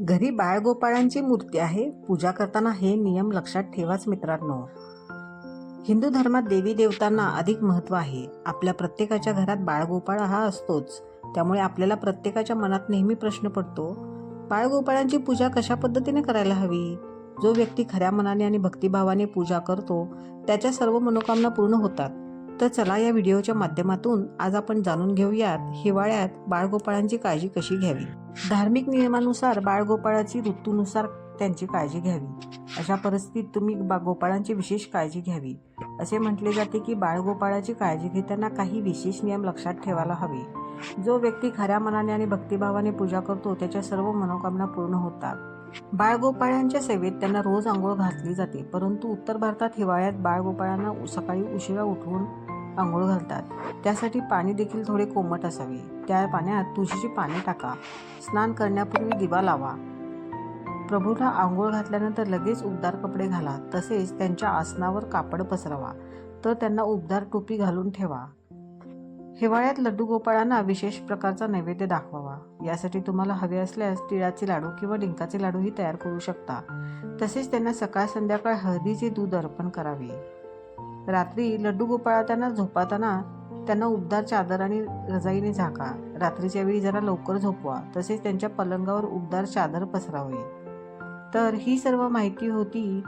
घरी बाळगोपाळांची मूर्ती आहे. पूजा करताना हे नियम लक्षात ठेवाच मित्रांनो. हिंदू धर्मात देवी देवतांना अधिक महत्त्व आहे. आपल्या प्रत्येकाच्या घरात बाळगोपाळ हा असतोच. त्यामुळे आपल्याला प्रत्येकाच्या मनात नेहमी प्रश्न पडतो बाळगोपाळांची पूजा कशा पद्धतीने करायला हवी? जो व्यक्ती खऱ्या मनाने आणि भक्तिभावाने पूजा करतो त्याच्या सर्व मनोकामना पूर्ण होतात. तर चला या व्हिडिओच्या माध्यमातून आज आपण जाणून घेऊयात हिवाळ्यात बाळगोपाळांची काळजी कशी घ्यावी. धार्मिक नियमानुसार बाळगोपाळाची ऋतूनुसार त्यांची काळजी घ्यावी. अशा परिस्थितीत तुम्ही बा गोपाळांची विशेष काळजी घ्यावी. असे म्हटले जाते की बाळगोपाळाची काळजी घेताना काही विशेष नियम लक्षात ठेवायला हवे. जो व्यक्ती खऱ्या मनाने आणि भक्तिभावाने पूजा करतो त्याच्या सर्व मनोकामना पूर्ण होतात. बाळगोपाळांच्या सेवेत त्यांना रोज आंघोळ घातली जाते परंतु उत्तर भारतात हिवाळ्यात बाळगोपाळांना सकाळी उशिरा उठवून आंघोळ घालतात. त्यासाठी पाणी देखील थोडे कोमट असावे. त्या पाण्यात तुळशीची पाने टाका. स्नान करण्यापूर्वी दिवा लावा. प्रभूला आंघोळ घातल्यानंतर लगेच उबदार कपडे घाला. तसेच त्यांच्या आसनावर कापड पसरवा. तर त्यांना उबदार टोपी घालून ठेवा. हिवाळ्यात लड्डू गोपाळांना विशेष प्रकारचा नैवेद्य दाखवावा. यासाठी तुम्हाला हवे असल्यास तिळाचे लाडू किंवा डिंकाचे लाडूही तयार करू शकता. तसेच त्यांना सकाळ संध्याकाळ हळदीचे दूध अर्पण करावे. रात्री लड्डू गोपाळा त्यांना झोपाताना त्यांना उबदार चादर आणि रजाईने झाका. रात्रीच्या वेळी जरा लवकर झोपवा. तसेच त्यांच्या पलंगावर उबदार चादर पसरावे. तर ही सर्व माहिती होती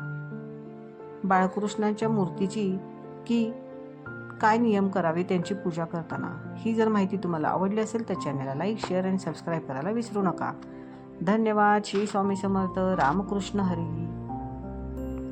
बाळकृष्णाच्या मूर्तीची की काय नियम करावे त्यांची पूजा करताना? ही जर माहिती तुम्हाला आवडली असेल तर चॅनलला लाईक शेअर आणि सबस्क्राईब करायला विसरू नका. धन्यवाद. श्री स्वामी समर्थ. रामकृष्ण हरी.